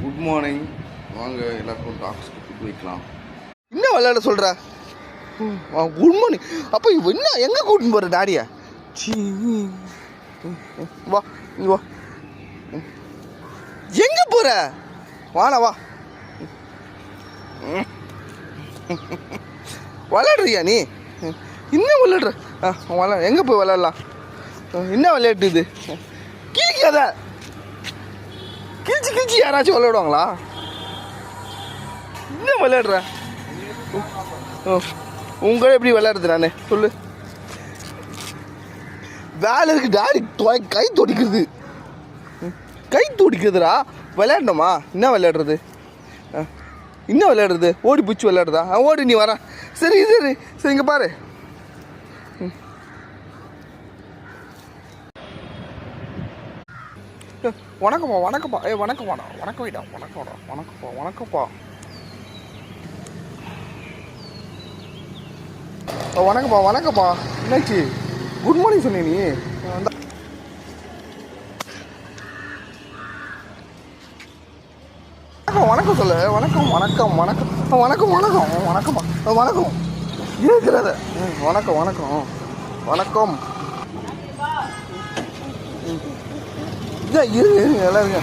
Good morning வாங்க எல்லாருக்கும் டாக்ஸ்க்கு food வைக்கலாம் என்ன விளையாட சொல்கிற குட் மார்னிங் அப்போ இவ என்ன எங்கே கூட்டின்னு போகிற டாடியா சீ வா இங்கே வா. எங்கே போகிற வாடா வா. விளையாடுறியா நீ? இன்னும் விளையாடுற? ஆ விளையா எங்கே போய் விளையாடலாம்? என்ன விளையாட்டு இது? கிழிக்காத கிழிச்சு கிழிச்சு யாராச்சும் விளையாடுவாங்களா? என்ன விளையாடுற? உங்களை எப்படி விளையாடுறது நான்? சொல்லு. வேலை இருக்கு டாடி கை துடிக்கிறது கை துடிக்குதுடா. விளையாடணுமா? என்ன விளையாடுறது? ஆ, என்ன விளையாடுறது? ஓடி பிடிச்சி விளையாடுறதா? ஆ, ஓடி நீ வரேன் சரி சரி. சரி இங்கே பாரு. ம். வணக்கம்ப்பா வணக்கம்ப்பா. ஏ வணக்கம் வாடா வணக்கம் வைடா வணக்கம் வாடா வணக்கம்ப்பா வணக்கம்ப்பா. வணக்கம்ப்பா வணக்கம்ப்பா. என்னாச்சு? குட் மார்னிங் சொன்னே நீ. வணக்கம் வணக்கம் சொல்லு. வணக்கம் வணக்கம் வணக்கம். வணக்கம் வணக்கம். வணக்கம்ப்பா. வணக்கம். இருக்கிறத வணக்கம் வணக்கம். வணக்கம். இதா இரு இருங்க எல்லாம் இருங்க.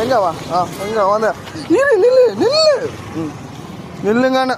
எங்கே வா? ஆ எங்க வாங்க இரு நில்லு நில்லு. ம். நில்லுங்கண்ணே.